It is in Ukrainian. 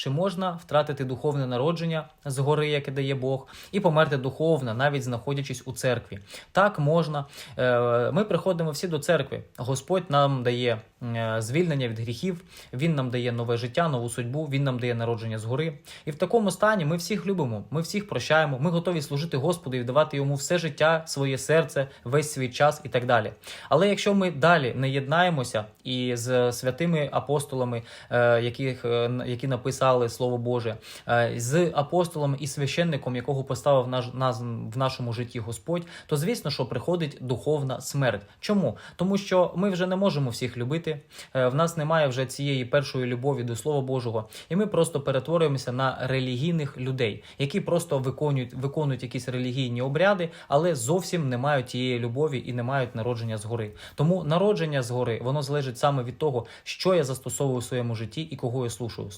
чи можна втратити духовне народження згори, яке дає Бог, і померти духовно, навіть знаходячись у церкві. Так можна. Е, Ми приходимо всі до церкви. Господь нам дає е, звільнення від гріхів, Він нам дає нове життя, нову судьбу, Він нам дає народження згори. І в такому стані ми всіх любимо, ми всіх прощаємо, ми готові служити Господу і віддавати йому все життя, своє серце, весь свій час і так далі. Але якщо ми далі не єднаємося і з святими апостолами, е, яких, е, н- написали Слово Боже, е, з апостолом і священником, якого поставив наш, нас в нашому житті Господь, то звісно, що приходить духовна смерть. Чому? Тому що ми вже не можемо всіх любити, е, в нас немає вже цієї першої любові до Слова Божого, і ми просто перетворюємося на релігійних людей, які просто виконують, виконують якісь релігійні обряди, але зовсім не мають тієї любові і не мають народження згори. Тому народження згори воно залежить саме від того, що я застосовую в своєму житті і кого я слушаю.